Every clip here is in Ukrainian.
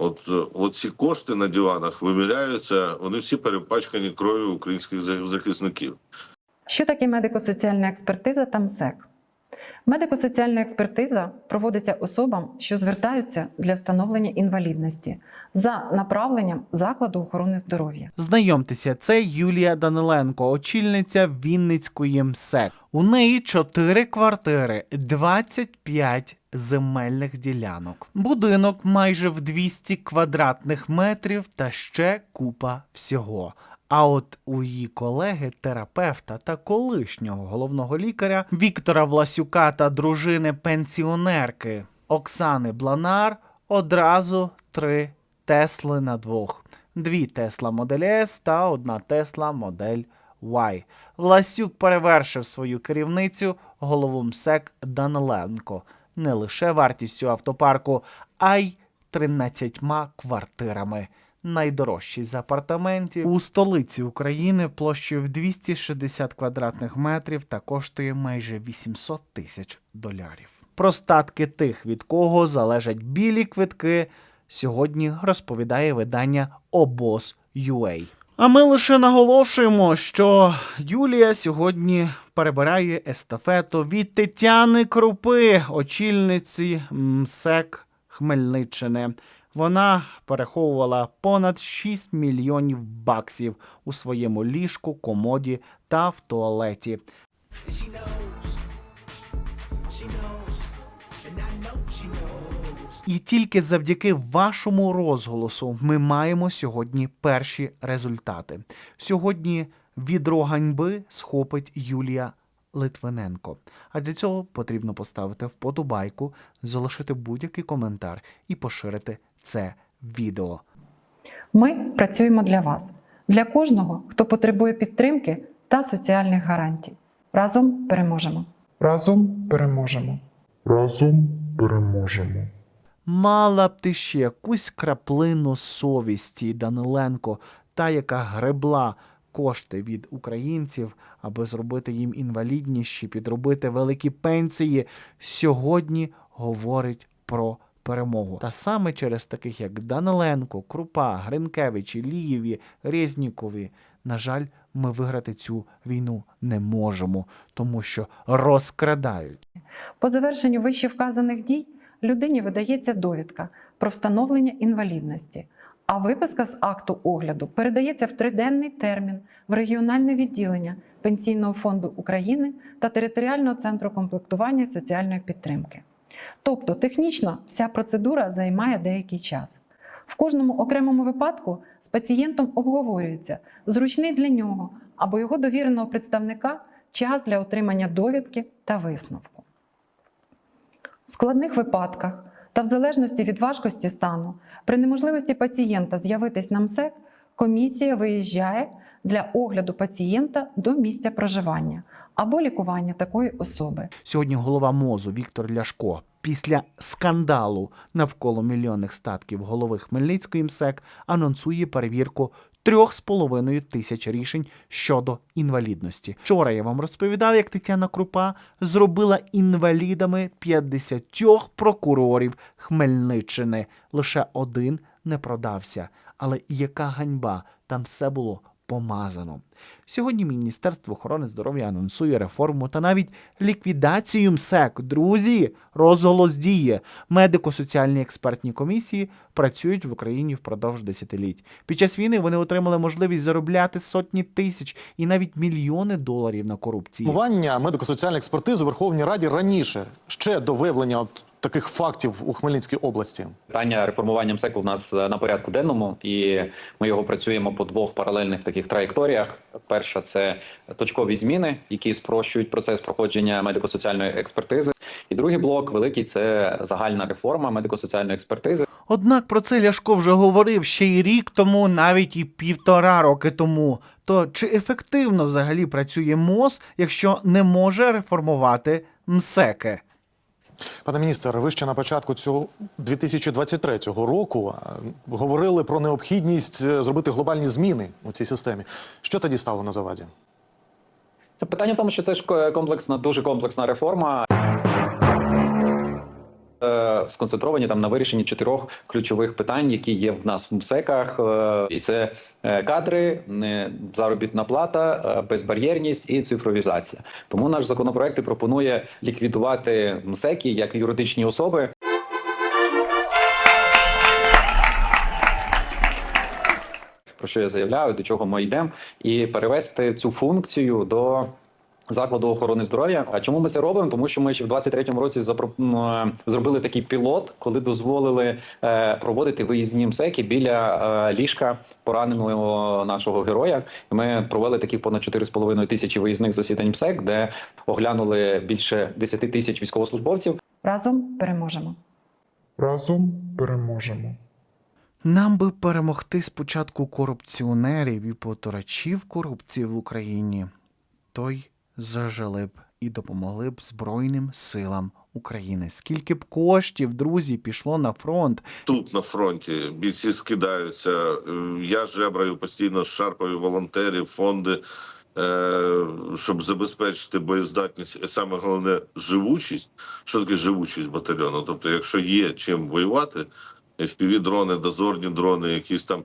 От е, оці кошти на диванах виміряються, вони всі перепачкані кров'ю українських захисників. Що таке медико-соціальна експертиза та МСЕК? Медико-соціальна експертиза проводиться особам, що звертаються для встановлення інвалідності за направленням закладу охорони здоров'я. Знайомтеся, це Юлія Даниленко, очільниця Вінницької МСЕК. У неї 4 квартири, 25 земельних ділянок. Будинок майже в 200 квадратних метрів та ще купа всього. А от у її колеги, терапевта та колишнього головного лікаря Віктора Власюка та дружини пенсіонерки Оксани Бланар одразу три Тесли на двох. Дві Тесла Модель S та одна Тесла Модель Y. Власюк перевершив свою керівницю голову МСЕК Даниленко не лише вартістю автопарку, а й 13 квартирами. Найдорожчий з апартаментів у столиці України площею в 260 квадратних метрів та коштує майже 800 тисяч долярів. Про статки тих, від кого залежать білі квитки, сьогодні розповідає видання Обоз.UA. А ми лише наголошуємо, що Юлія сьогодні перебирає естафету від Тетяни Крупи, очільниці МСЕК Хмельниччини. Вона переховувала понад 6 мільйонів баксів у своєму ліжку, комоді та в туалеті. she knows. She knows. І тільки завдяки вашому розголосу ми маємо сьогодні перші результати. Сьогодні відро ганьби схопить Юлія Литвиненко. А для цього потрібно поставити вподобайку, залишити будь-який коментар і поширити це відео. Ми працюємо для вас, для кожного, хто потребує підтримки та соціальних гарантій. Разом переможемо! Разом переможемо. Разом переможемо. Мала б ти ще якусь краплину совісті, Даниленко, та, яка гребла кошти від українців, аби зробити їм інвалідність чи підробити великі пенсії, сьогодні говорить про перемогу. Та саме через таких, як Даниленко, Крупа, Гринкевич, Лієві, Резнікові, на жаль, ми виграти цю війну не можемо, тому що розкрадають. По завершенню вище вказаних дій людині видається довідка про встановлення інвалідності, а виписка з акту огляду передається в триденний термін в регіональне відділення Пенсійного фонду України та територіального центру комплектування соціальної підтримки. Тобто технічно вся процедура займає деякий час. В кожному окремому випадку з пацієнтом обговорюється зручний для нього або його довіреного представника час для отримання довідки та висновку. Складних випадках та в залежності від важкості стану, при неможливості пацієнта з'явитись на МСЕК, комісія виїжджає для огляду пацієнта до місця проживання або лікування такої особи. Сьогодні голова МОЗу Віктор Ляшко після скандалу навколо мільйонних статків голови Хмельницької МСЕК анонсує перевірку трьох з половиною тисяч рішень щодо інвалідності. Вчора я вам розповідав, як Тетяна Крупа зробила інвалідами 50 прокурорів Хмельниччини. Лише один не продався. Але яка ганьба, там все було помазано. Сьогодні Міністерство охорони здоров'я анонсує реформу та навіть ліквідацію МСЕК. Друзі, розголос діє. Медико-соціальні експертні комісії працюють в Україні впродовж десятиліть. Під час війни вони отримали можливість заробляти сотні тисяч і навіть мільйони доларів на корупції. Формування медико-соціальної експертизи у Верховній Раді раніше, ще до виявлення таких фактів у Хмельницькій області. Питання реформування МСЕКу в нас е, на порядку денному, і ми його працюємо по двох паралельних таких траєкторіях. Перша це точкові зміни, які спрощують процес проходження медико-соціальної експертизи. І другий блок великий це загальна реформа медико-соціальної експертизи. Однак про це Ляшко вже говорив ще й рік тому, навіть і півтора роки тому. То чи ефективно взагалі працює МОЗ, якщо не може реформувати МСЕКи? Пане міністр, ви ще на початку цього 2023 року е, говорили про необхідність е, зробити глобальні зміни у цій системі. Що тоді стало на заваді? Це питання в тому, що це ж комплексна, дуже комплексна реформа. Е, сконцентровані там на вирішенні чотирьох ключових питань, які є в нас в МСЕКах. Е, і це е, кадри, заробітна плата, безбар'єрність і цифровізація. Тому наш законопроект пропонує ліквідувати МСЕКи як юридичні особи. Про що я заявляю, до чого ми йдемо, і перевести цю функцію до закладу охорони здоров'я. А чому ми це робимо? Тому що ми ще в 23-му році запро... е, зробили такий пілот, коли дозволили е, проводити виїзні МСЕКи біля е, ліжка пораненого нашого героя. Ми провели таких понад 4,5 тисячі виїзних засідань МСЕК, де оглянули більше 10 тисяч військовослужбовців. Разом переможемо. Разом переможемо. Нам би перемогти спочатку корупціонерів і потурачів корупції в Україні, то й зажили б і допомогли б Збройним силам України. Скільки б коштів, друзі, пішло на фронт, Тут на фронті бійці скидаються. Е, Я жебраю постійно шарпаю волонтерів, фонди, е, щоб забезпечити боєздатність, саме головне живучість. Що таке живучість батальйону? Тобто, якщо є чим воювати, fpv дрони, дозорні дрони, якісь там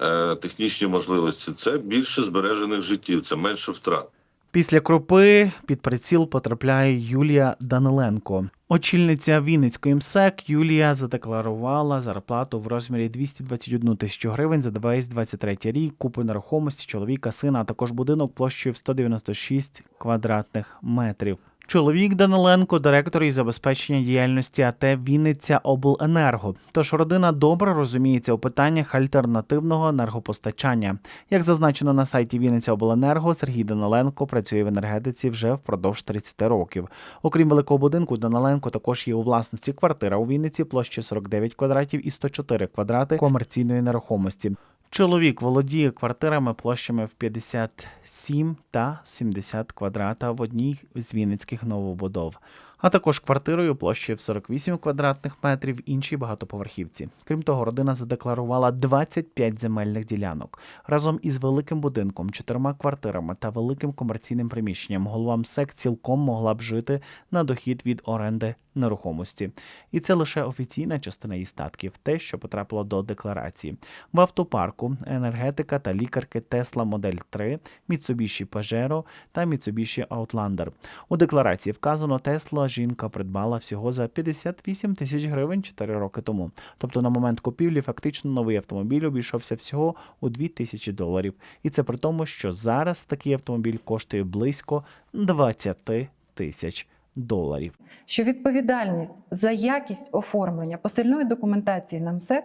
е, технічні можливості, це більше збережених життів, це менше втрат. Після кропи під приціл потрапляє Юлія Даниленко. Очільниця Вінницької МСЕК Юлія задекларувала зарплату в розмірі 221 тисячу гривень за весь 23 рік, купи нерухомості чоловіка, сина, а також будинок площею в 196 квадратних метрів. Чоловік Даниленко, директор із забезпечення діяльності АТ Вінниця Обленерго. Тож родина добре розуміється у питаннях альтернативного енергопостачання. Як зазначено на сайті Вінниця Обленерго, Сергій Даниленко працює в енергетиці вже впродовж 30 років. Окрім великого будинку, Даниленко також є у власності квартира у Вінниці площею 49 квадратів і 104 квадрати комерційної нерухомості. Чоловік володіє квартирами площами в 57 та 70 квадрата в одній з вінницьких новобудов, а також квартирою площею в 48 квадратних метрів в іншій багатоповерхівці. Крім того, родина задекларувала 25 земельних ділянок разом із великим будинком, чотирма квартирами та великим комерційним приміщенням. Голова МСЕК цілком могла б жити на дохід від оренди нерухомості. І це лише офіційна частина її статків, те, що потрапило до декларації. В автопарку енергетика та лікарки Tesla Model 3, Mitsubishi Pajero та Mitsubishi Outlander. У декларації вказано, Tesla жінка придбала всього за 58 тисяч гривень 4 роки тому. Тобто на момент купівлі фактично новий автомобіль обійшовся всього у 2 тисячі доларів. І це при тому, що зараз такий автомобіль коштує близько 20 тисяч доларів. що відповідальність за якість оформлення посильної документації на МСЕК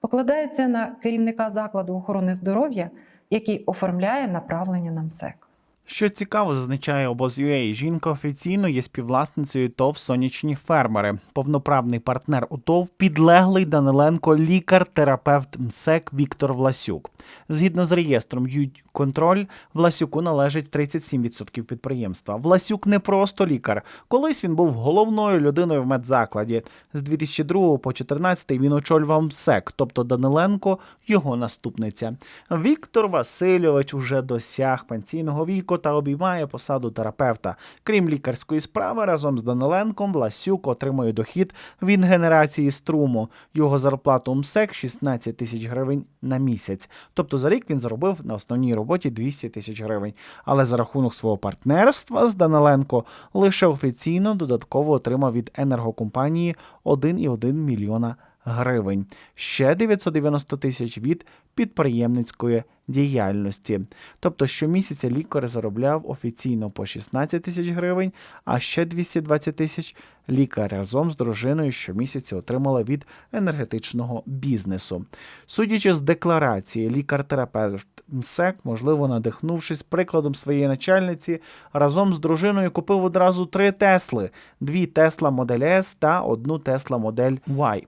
покладається на керівника закладу охорони здоров'я, який оформляє направлення на МСЕК. Що цікаво, зазначає обоз.ua, жінка офіційно є співвласницею ТОВ Сонячні фермери, повноправний партнер у ТОВ, підлеглий Даниленко, лікар-терапевт МСЕК Віктор Власюк. Згідно з реєстром «Юдьконтроль», Власюку належить 37% підприємства. Власюк не просто лікар. Колись він був головною людиною в медзакладі. З 2002 по 2014 він очолював МСЕК, тобто Даниленко його наступниця. Віктор Васильович уже досяг пенсійного віку та обіймає посаду терапевта. Крім лікарської справи, разом з Даниленком Власюк отримує дохід від генерації струму. Його зарплату МСЕК 16 тисяч гривень на місяць. Тобто за рік він заробив на основній роботі 200 тисяч гривень. Але за рахунок свого партнерства з Даниленко лише офіційно додатково отримав від енергокомпанії 1,1 мільйона гривень. Ще 990 тисяч від підприємницької діяльності. Тобто щомісяця лікар заробляв офіційно по 16 тисяч гривень, а ще 220 тисяч лікар разом з дружиною щомісяця отримала від енергетичного бізнесу. Судячи з декларації, лікар-терапевт МСЕК, можливо, надихнувшись прикладом своєї начальниці, разом з дружиною купив одразу три Тесли: дві Тесла Модель S та одну Тесла Модель Y.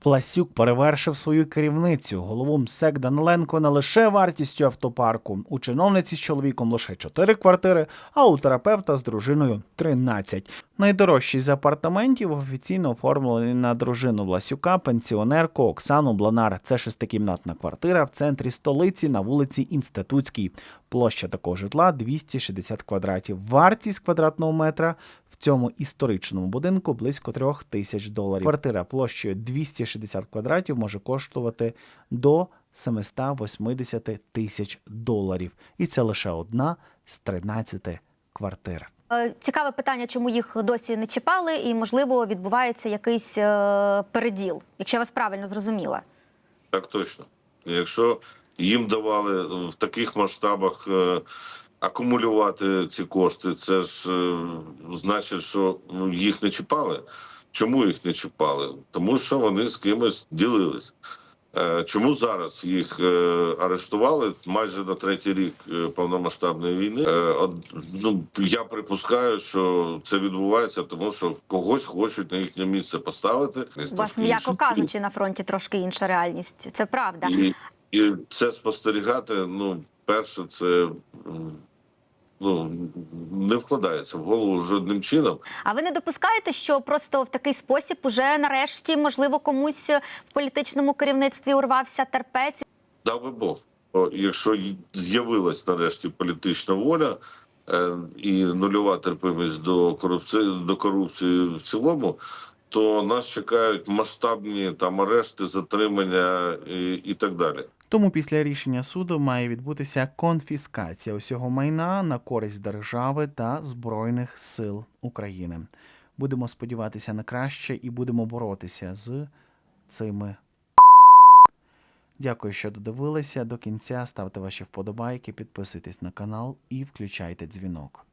Пласюк перевершив свою керівницю, голову МСЕК Даниленко, не лише вартістю автопарку. У чиновниці з чоловіком лише 4 квартири, а у терапевта з дружиною 13. Найдорожчий з апартаментів офіційно оформлений на дружину Власюка, пенсіонерку Оксану Бланар. Це шестикімнатна квартира в центрі столиці на вулиці Інститутській. Площа такого житла 260 квадратів. Вартість квадратного метра в цьому історичному будинку близько трьох тисяч доларів. Квартира площею 260 квадратів може коштувати до 780 тисяч доларів. І це лише одна з 13 квартир. Е, Цікаве питання, чому їх досі не чіпали, і можливо відбувається якийсь е, переділ, якщо я вас правильно зрозуміла. Так точно. Якщо їм давали в таких масштабах е, акумулювати ці кошти, це ж е, значить, що ну, їх не чіпали. Чому їх не чіпали? Тому що вони з кимось ділились. Е, Чому зараз їх е, арештували майже на третій рік е, повномасштабної війни? Ну я припускаю, що це відбувається, тому що когось хочуть на їхнє місце поставити. У вас, м'яко кажучи, на фронті трошки інша реальність. Це правда. І, і це спостерігати, ну, перше, це ну, не вкладається в голову жодним чином. А ви не допускаєте, що просто в такий спосіб уже нарешті, можливо, комусь в політичному керівництві урвався терпець? Дав би Бог. Бо якщо з'явилась нарешті політична воля е, і нульова терпимість до корупції, до корупції в цілому, то нас чекають масштабні там арешти, затримання і, і так далі. Тому після рішення суду має відбутися конфіскація усього майна на користь держави та Збройних сил України. Будемо сподіватися на краще і будемо боротися з цими. Дякую, що додивилися до кінця. Ставте ваші вподобайки, підписуйтесь на канал і включайте дзвінок.